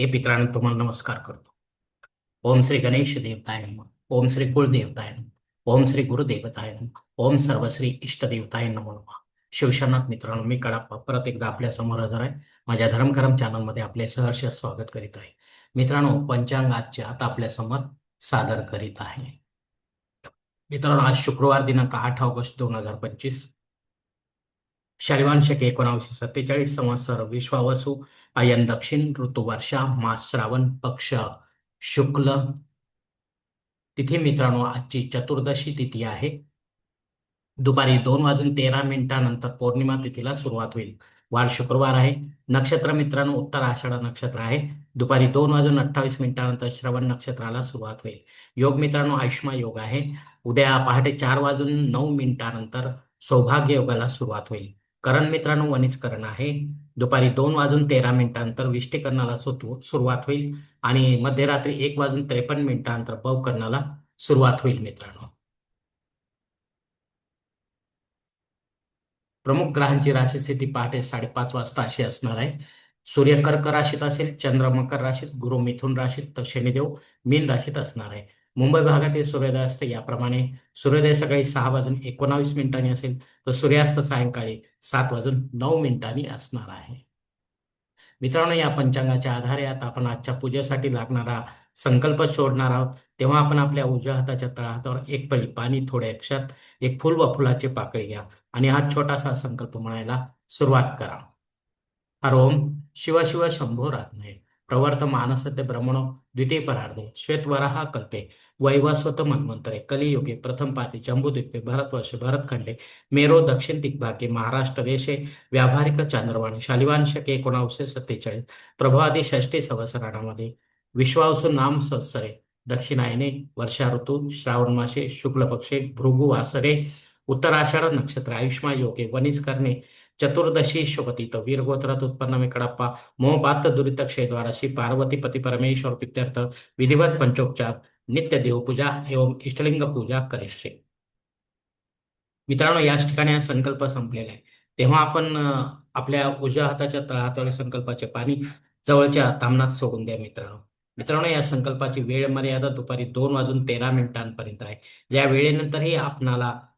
हे पितरांनो तुम्हाला नमस्कार करतो. ओम श्री गणेश देवताय नमः. ओम श्री कुलदेवताय नम. ओम श्री गुरुदेवताय नम. ओम सर्वश्री इष्टदेवताय नमो नम. शिवशरणात मित्रांनो मी कडाप्पा परत एकदा आपल्यासमोर हजर आहे. माझ्या धर्मकरम चॅनलमध्ये आपले सहर्ष स्वागत करीत आहे. मित्रांनो पंचांग आजच्या आता आपल्यासमोर सादर करीत आहे. मित्रांनो आज शुक्रवार दिनांक आठ ऑगस्ट दोन हजार पंचवीस. शालिवान शके एकोणावीसशे सत्तेचाळीस संवत्सर विश्वावसू अयन दक्षिण ऋतू वर्षा मास श्रावण पक्ष शुक्ल. तिथी मित्रांनो आजची चतुर्दशी तिथी आहे. दुपारी दोन वाजून तेरा मिनिटानंतर पौर्णिमा तिथीला सुरुवात होईल. वार शुक्रवार आहे. नक्षत्र मित्रांनो उत्तर आषाढ नक्षत्र आहे. दुपारी दोन वाजून अठ्ठावीस मिनिटानंतर श्रवण नक्षत्राला सुरुवात होईल. योग मित्रांनो आयुष्मा योग आहे. उद्या पहाटे चार वाजून नऊ मिनिटानंतर सौभाग्य योगाला सुरुवात होईल. करण मित्रांनो वनिजकरण आहे. दुपारी दोन वाजून तेरा मिनिटांतर विष्टीकरणाला सुरुवात होईल आणि मध्यरात्री एक वाजून त्रेपन्न मिनिटांतर पवकरणाला सुरुवात होईल मित्रांनो. प्रमुख ग्रहांची राशी स्थिती पहाटे साडेपाच वाजता अशी असणार आहे. सूर्य कर्क राशीत असेल चंद्र मकर राशीत गुरु मिथुन राशीत तर शनिदेव मीन राशीत असणार आहे. मुंबई भागातील सूर्योदय असते याप्रमाणे. सूर्योदय सकाळी सहा वाजून एकोणावीस मिनिटांनी असेल. तर सूर्यास्त सायंकाळी सात वाजून नऊ मिनिटांनी असणार आहे. मित्रांनो या पंचांगाच्या आधारे आता आपण आजच्या पूजेसाठी लागणारा संकल्प सोडणार आहोत. तेव्हा आपण आपल्या उजव्या हाताच्या तळहातावर एक पळी पाणी थोड्या अक्षात एक फुल व फुलाची पाकळी घ्या आणि हा छोटासा संकल्प म्हणायला सुरुवात करा. हरोम शिव शिव शंभो रात्मये प्रवर्तमानसते ब्रह्मणो द्वितीय परार्धे श्वेतवराह कल्पे वैवस्वत मन्वंतरे कलियुगे प्रथम पाती जम्बूद्वीपे भारतवर्षे भरतखंडे मेरो दक्षिण दिग्भागे महाराष्ट्र देशे व्यावहारिक चांद्रवाणी शालिवांशक एकोणावशे सत्तेचाळीस प्रभादी षष्टी सवसराणामध्ये विश्वावसु नाम संवत्सरे दक्षिणायने वर्षा ऋतू श्रावण मासे शुक्ल पक्षे भृगु ಉತ್ತರಾಷಾಢ ನಕ್ಷತ್ರ नक्षत्र आयुष्मा योगे ಚತುರ್ದಶಿ ಶುಭತೀತ ವೀರಗೋತ್ರದ शुभतीत वीरगोत्रात उत्पन्न ದುರಿತ कड़प्पा मोहपात दुरित क्षेद्वारा श्री पार्वती पति परमेश्वर प्रीत्यर्थ विधिवत पंचोपचार नित्य देवपूजा एवं इष्टलिंग पूजा करिष्ये मित्रांनो याच ठिकाणी हा संकल्प संपलेला आहे तेव्हा आपण आपल्या उजव्या हाताच्या तळहातावर संकल्पाचे पाणी जवळच्या तामनात सोडून द्या मित्रांनो मित्रांनो या संकल्पाची वेळ मर्यादा दुपारी दोन वाजून तेरा मिनिटांपर्यंत आहे या वेळेनंतरही आपणाला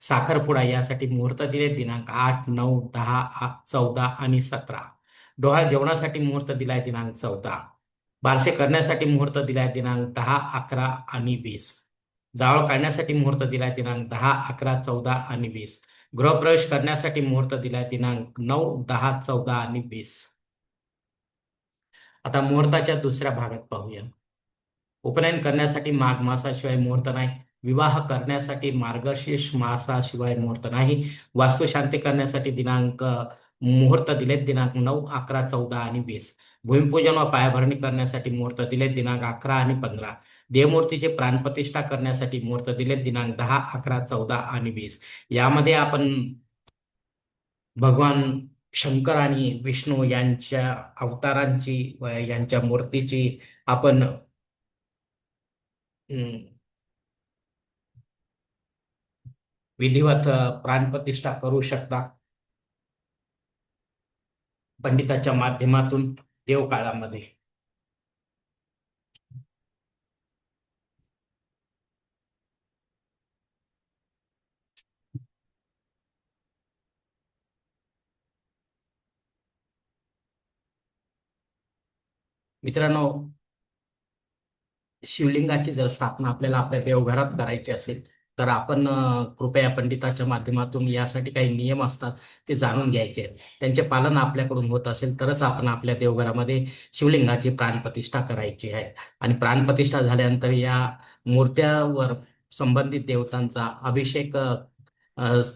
साखरपुडा यासाठी मुहूर्त दिले. दिनांक आठ नऊ दहा चौदा आणि सतरा. डोहाळ जेवणासाठी मुहूर्त दिलाय दिनांक चौदा. बारसे करण्यासाठी मुहूर्त दिलाय दिनांक दहा अकरा आणि वीस. जावळ काढण्यासाठी मुहूर्त दिलाय दिनांक दहा अकरा चौदा आणि वीस. गृहप्रवेश करण्यासाठी मुहूर्त दिलाय दिनांक नऊ दहा चौदा आणि वीस. आता मुहूर्ताच्या दुसऱ्या भागात पाहूया. उपनयन करण्यासाठी माघ मासाशिवाय मुहूर्त नाही. विवाह करण्यासाठी मार्गशीर्ष मासाशिवाय मुहूर्त नाही. वास्तुशांती करण्यासाठी दिनांक मुहूर्त दिलेत दिनांक नऊ अकरा चौदा आणि वीस. भूमिपूजन व पायाभरणी करण्यासाठी मुहूर्त दिलेत दिनांक अकरा आणि पंधरा. देवमूर्तीचे प्राणप्रतिष्ठा करण्यासाठी मुहूर्त दिलेत दिनांक दहा अकरा चौदा आणि वीस. यामध्ये आपण भगवान शंकर आणि विष्णू यांच्या अवतारांची व यांच्या मूर्तीची आपण विधिवत प्राणप्रतिष्ठा करू शकता. पंडिताच्या माध्यमातून देवकाळामध्ये. मित्रांनो शिवलिंगाची जर स्थापना आपल्याला आपल्या देवघरात करायची असेल तर आपण कृपया पंडिताच्या माध्यमातून यासाठी काही नियम असतात ते जाणून घ्यायचे आहेत. त्यांचे पालन आपल्याकडून होत असेल तरच आपण आपल्या देवघरामध्ये शिवलिंगाची प्राणप्रतिष्ठा करायची आहे. आणि प्राणप्रतिष्ठा झाल्यानंतर या मूर्त्यावर संबंधित देवतांचा अभिषेक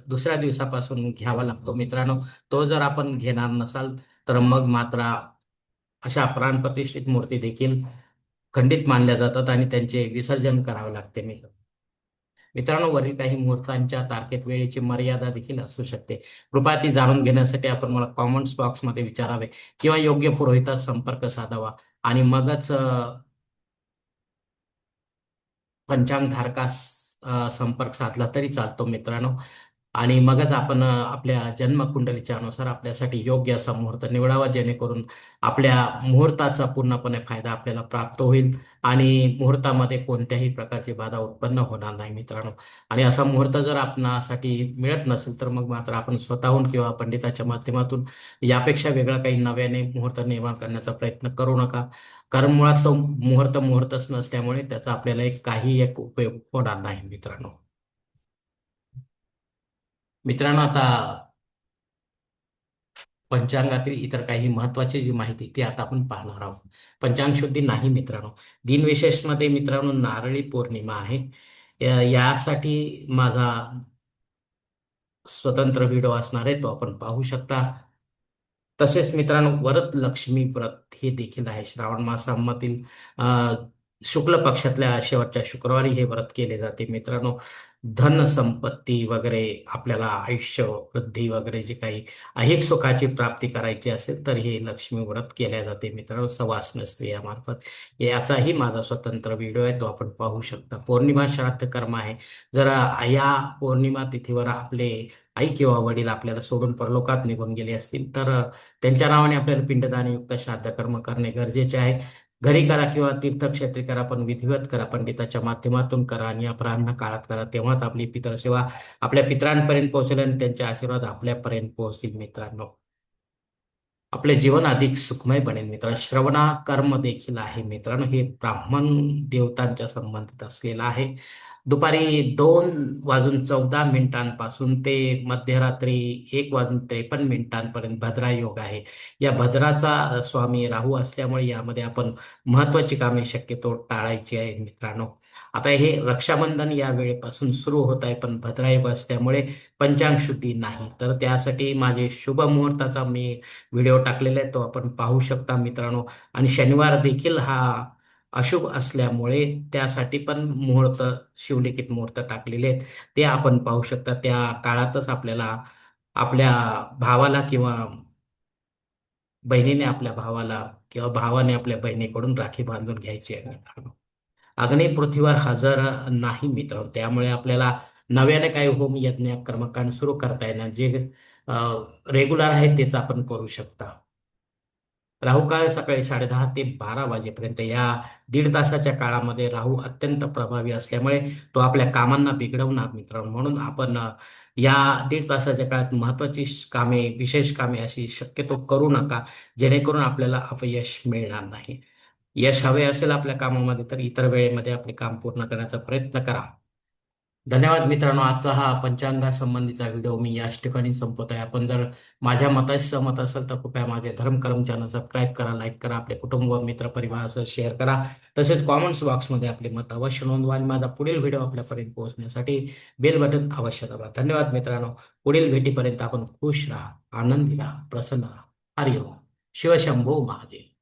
दुसऱ्या दिवसापासून घ्यावा लागतो. मित्रांनो तो जर आपण घेणार नसाल तर मग मात्र अशा प्राणप्रतिष्ठित मूर्ती देखील खंडित मानल्या जातात आणि त्यांचे विसर्जन करावे लागते. मित्र मित्रांनो वरील काही मुहूर्तांच्या तारखेत वेळेची मर्यादा देखील असू शकते. कृपया ती जाणून घेण्यासाठी आपण मला कॉमेंट्स बॉक्समध्ये विचारावे किंवा योग्य पुरोहितास संपर्क साधावा. आणि मगच पंचांग धारकास संपर्क साधला तरी चालतो मित्रांनो. आणि मगच आपण आपल्या जन्मकुंडलीच्या अनुसार आपल्यासाठी योग्य असा मुहूर्त निवडावा जेणेकरून आपल्या मुहूर्ताचा पूर्णपणे फायदा आपल्याला प्राप्त होईल आणि मुहूर्तामध्ये कोणत्याही प्रकारची बाधा उत्पन्न होणार नाही मित्रांनो. आणि असा मुहूर्त जर आपणासाठी मिळत नसेल तर मग मात्र आपण स्वतःहून किंवा पंडिताच्या माध्यमातून यापेक्षा वेगळा काही नव्याने मुहूर्त निर्माण करण्याचा प्रयत्न करू नका. कारण मुळात तो मुहूर्त मुहूर्तच नसल्यामुळे त्याचा आपल्याला एक काही एक उपयोग होणार नाही मित्रांनो. मित्रांनो आता पंचांगातील इतर काही महत्वाची जी माहिती ती आता आपण पाहणार आहोत. पंचांग शुद्धी नाही मित्रांनो. दिनविशेषमध्ये मित्रांनो नारळी पौर्णिमा आहे. यासाठी माझा स्वतंत्र व्हिडिओ असणार आहे तो आपण पाहू शकता. तसेच मित्रांनो वरद लक्ष्मी व्रत हे देखील आहे. श्रावण मासामधील शुक्ल पक्षातल्या शेवटच्या शुक्रवारी हे व्रत केले जाते. मित्रांनो धन संपत्ती वगैरे आपल्याला आयुष्य वृद्धी वगैरे जे काही ऐहिक सुखाची प्राप्ती करायची असेल तर हे लक्ष्मी व्रत केल्या जाते. मित्रांनो सवासण स्त्रियामार्फत याचाही माझा स्वतंत्र व्हिडिओ आहे तो आपण पाहू शकता. पौर्णिमा श्राद्ध कर्म आहे. जर या पौर्णिमा तिथीवर आपले आई किंवा वडील आपल्याला सोडून परलोकात निघून गेले असतील तर त्यांच्या नावाने आपल्याला पिंडदानयुक्त श्राद्ध कर्म करणे गरजेचे आहे. घरी करा किंवा तीर्थक्षेत्री करा पण विधिवत करा पंडिताच्या माध्यमातून करा आणि अपराह्न काळात करा. तेव्हाच आपली पितरसेवा आपल्या पितरांपर्यंत पोहोचेल आणि त्यांचे आशीर्वाद आपल्यापर्यंत पोहोचतील मित्रांनो. आपले जीवन अधिक सुखमय बनेल. मित्रांनो श्रवणा कर्म देखील आहे. मित्रांनो हे ब्राह्मण देवतांच्या संबंधित असलेलं आहे. दुपारी दोन वाजून चौदा मिनिटांपासून ते मध्यरात्री एक वाजून त्रेपन्न मिनिटांपर्यंत भद्रा योग आहे. या भद्राचा स्वामी राहू असल्यामुळे यामध्ये आपण महत्वाची कामे शक्यतो टाळायची आहे मित्रांनो. आता हे रक्षाबंधन या वेळेपासून सुरू होत आहे पण भद्रायोग असल्यामुळे पंचांग शुद्धी नाही. तर त्यासाठी माझे शुभ मुहूर्ताचा मी व्हिडिओ टाकलेला आहे तो आपण पाहू शकता मित्रांनो. आणि शनिवार देखील हा अशुभ असल्यामुळे त्यासाठी पण मुहूर्त शिवलिखित मुहूर्त टाकलेले आहेत. ते आपण पाहू शकता. त्या काळातच आपल्याला आपल्या भावाला किंवा बहिणीने आपल्या भावाला किंवा भावाने आपल्या बहिणीकडून राखी बांधून घ्यायची आहे मित्रांनो. अग्नी पृथ्वीवर हजर नाही मित्र. त्यामुळे आपल्याला नव्याने काही होम यज्ञ कर्मकांड सुरू करता येणार. जे रेग्युलर आहे तेच आपण करू शकता. राहू काळ सकाळी साडेदहा ते बारा वाजेपर्यंत. या दीड तासाच्या काळामध्ये राहू अत्यंत प्रभावी असल्यामुळे तो आपल्या कामांना बिघडवणार मित्रांनो म्हणून आपण या दीड तासाच्या काळात महत्वाची कामे विशेष कामे अशी शक्यतो करू नका जेणेकरून आपल्याला अपयश मिळणार नाही. यश हवे असेल आपल्या कामामध्ये तर इतर वेळेमध्ये आपले काम पूर्ण करण्याचा प्रयत्न करा. धन्यवाद मित्रांनो. आजचा हा पंचांगासंबंधीचा व्हिडिओ मी याच ठिकाणी संपवत आहे. आपण जर माझ्या मताशी सहमत असेल तर कृपया माझे धर्मकर्म चॅनल सबस्क्राईब करा लाईक करा आपले कुटुंब व मित्र परिवारासह शेअर करा. तसेच कॉमेंट्स बॉक्समध्ये आपले मत अवश्य नोंदवा आणि माझा पुढील व्हिडिओ आपल्यापर्यंत पोहोचण्यासाठी बेल बटन अवश्य दाबा. धन्यवाद मित्रांनो. पुढील भेटीपर्यंत आपण खुश राहा आनंदी राहा प्रसन्न राहा. हरिओम. शिवशंभो महादेव.